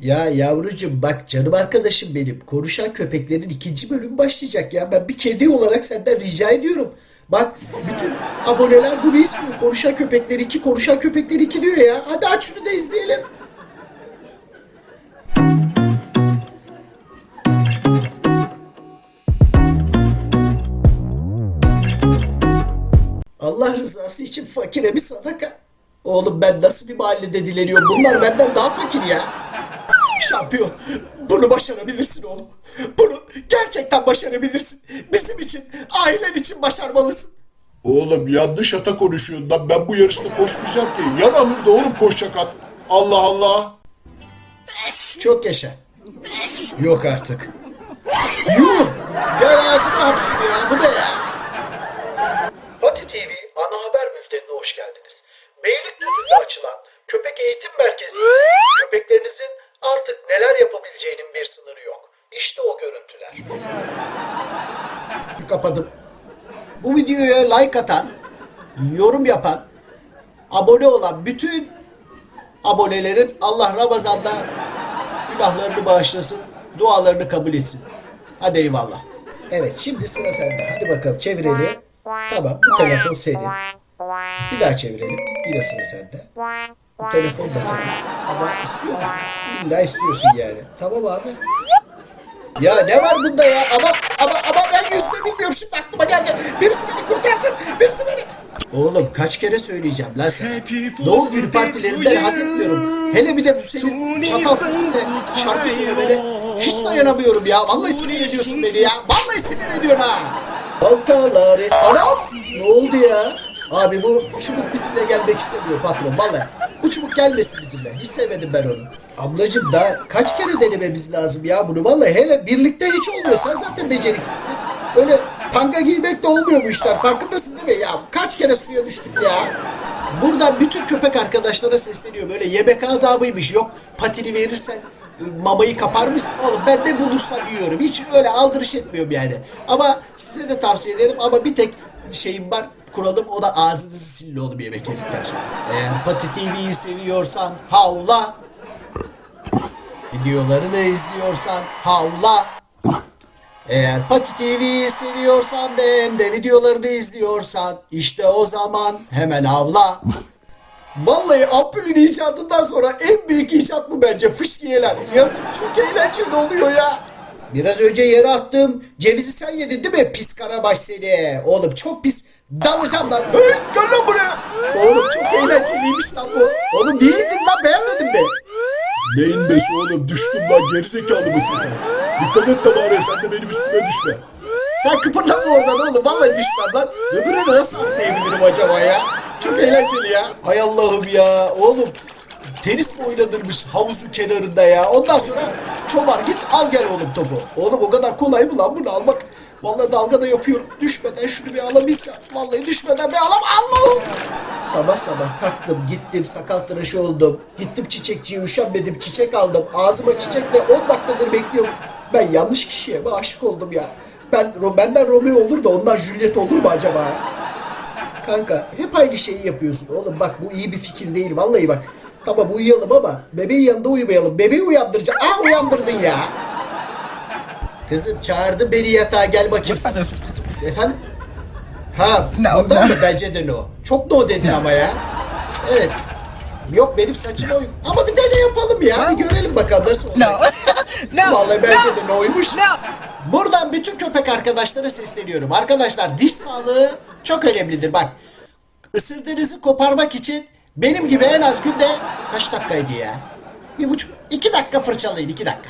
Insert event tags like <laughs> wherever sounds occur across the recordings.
Ya yavrucuğum bak canım arkadaşım benim. Konuşan köpeklerin ikinci bölümü başlayacak ya. Ben bir kedi olarak senden rica ediyorum. Bak bütün aboneler bunu istiyor. Konuşan köpekler iki, konuşan köpekler iki diyor ya. Hadi aç şunu da izleyelim. Allah rızası için fakire bir sadaka. Oğlum ben nasıl bir mahallede dileniyorum? Bunlar benden daha fakir ya. Şampiyon, bunu başarabilirsin oğlum. Bunu gerçekten başarabilirsin. Bizim için, ailen için başarmalısın. Oğlum yanlış ata konuşuyorsun lan. Ben bu yarışta koşmayacağım ki. Yan ahırda oğlum koşacak at. Allah Allah. Çok yaşa. Yok artık. Yuh! Gel ağzıma hapşır ya. Bu ne ya? Fatih TV ana haber bültenine hoş geldiniz. Beylikdüzü'nde açılan köpek eğitim merkezi köpeklerinizin artık neler yapabileceğinin bir sınırı yok. İşte o görüntüler. Kapadım. Bu videoya like atan, yorum yapan, abone olan bütün abonelerin Allah Ramazan'da günahlarını bağışlasın, dualarını kabul etsin. Hadi eyvallah. Evet şimdi sıra sende. Hadi bakalım çevirelim. Tamam bu telefon senin. Bir daha çevirelim. Yine sıra sende. Bu telefon da senin. Ama istiyor musun? İlla istiyorsun yani. Tamam abi. Ya ne var bunda ya? Ama ama ama ben yüzme bilmiyorum şimdi aklıma geldi. Birisi beni kurtarsın. Birisi beni. Oğlum kaç kere söyleyeceğim lan sana. Doğum günü partilerinden haz etmiyorum. Hele bir de bu senin çatal sesinle şarkı söylemene hiç dayanamıyorum ya. Vallahi sinir ediyorsun beni ya. Vallahi sinir ediyorsun ha. Halkaları. Anam! Ne oldu ya? Abi bu çubuk bizimle gelmek istemiyor patron vallahi. Bu çubuk gelmesin bizimle. Hiç sevmedim ben onu. Ablacım daha kaç kere denememiz lazım ya bunu. Vallahi hele birlikte hiç olmuyor. Sen zaten beceriksizsin. Öyle tanga giymek de olmuyor bu işler. Farkındasın değil mi ya? Kaç kere suya düştük ya. Buradan bütün köpek arkadaşlara sesleniyor. Böyle yemek adabıymış. Yok patini verirsen mamayı kapar mısın? Oğlum ben ne bulursam yiyorum. Hiç öyle aldırış etmiyorum yani. Ama size de tavsiye ederim ama bir tek şeyim var kuralım o da ağzınızı silin oğlum yemek yedikten sonra. Eğer Pati TV'yi seviyorsan havla. Videolarını izliyorsan havla. Eğer Pati TV'yi seviyorsan ve hem de videolarını izliyorsan işte o zaman hemen havla. Vallahi ampulün icadından sonra en büyük icat bu bence fışkiyeler. Yazık çok eğlenceli oluyor ya. Biraz önce yere attım. Cevizi sen yedin değil mi? Pis karabaş seni. Oğlum çok pis. Dalacağım lan. Hey, gel lan buraya. Oğlum çok eğlenceliymiş lan bu. Oğlum yedin lan beğenmedin mi? Neyin besi oğlum? Düştüm lan. Gerizekalı mısın sen? Dikkat et de bari sen de benim üstüme düşme. Sen kıpırdama oradan oğlum. Vallahi düşmem lan. Öbürüne nasıl atlayabilirim acaba ya? Çok eğlenceli ya. Hay Allah'ım ya. Oğlum tenis mi oynanırmış havuzun kenarında ya? Ondan sonra çomar git al gel oğlum topu. Oğlum o kadar kolay mı lan bunu almak? Vallahi dalga da yapıyorum. Düşmeden şunu bir alabilsem. Vallahi düşmeden bir alam Allah'ım. Sabah sabah kalktım gittim sakal tıraşı oldum. Gittim çiçekçiye üşenmedim çiçek aldım. Ağzıma çiçekle 10 dakikadır bekliyorum. Ben yanlış kişiye mi aşık oldum ya? Ben benden Romeo olur da ondan Juliet olur mu acaba? Kanka hep aynı şeyi yapıyorsun. Oğlum bak bu iyi bir fikir değil. Vallahi bak. Tamam uyuyalım ama bebeğin yanında uyumayalım. Bebeği uyandıracak. Ah uyandırdın ya. Kızım çağırdı beni yatağa gel bakayım sana. Efendim? Ha bundan mı? Bence de no. Çok no dedin ama ya. Evet. Yok benim saçıma uygun. Ama bir tane yapalım ya. Bir görelim bakalım nasıl olacak. <laughs> No. Vallahi bence de noymuş. Buradan bütün köpek arkadaşlara sesleniyorum. Arkadaşlar diş sağlığı çok önemlidir. Bak ısırdığınızı koparmak için benim gibi en az günde kaç dakikaydı ya? Bir buçuk, iki dakika fırçalayın, iki dakika.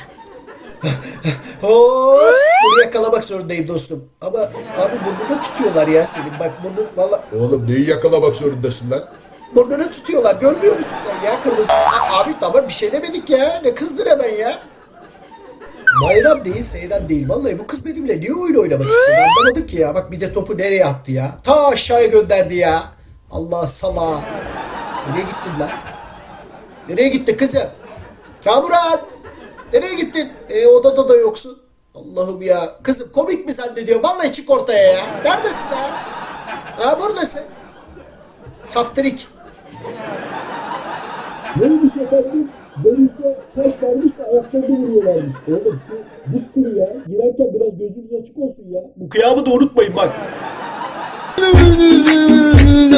Hop, bunu yakalamak zorundayım dostum. Ama abi burnunu tutuyorlar ya senin. Bak burnu valla Oğlum neyi yakalamak zorundasın lan? burnunu tutuyorlar. Görmüyor musun sen ya kırmızı? Aa, abi tamam bir şey demedik ya. Ne kızdır hemen ya. Bayram değil, seyran değil. Vallahi bu kız benimle niye oyun oynamak istedi? Anlamadım ki ya. Bak bir de topu nereye attı ya? Ta aşağıya gönderdi ya. Allah sala. Nereye gittin lan? Nereye gitti kızım? Kamuran! Nereye gittin? E odada da yoksun. Allah'ım ya. Kızım komik mi zannediyor? Vallahi çık ortaya ya. Neredesin be? Ha buradasın. Saftirik. Neymiş efendim? denizde taş varmış da ayaklarını vuruyorlarmış. Oğlum su diptir ya. Girerken biraz gözünüz açık olsun ya. Bu kıyamı da unutmayın bak. <laughs>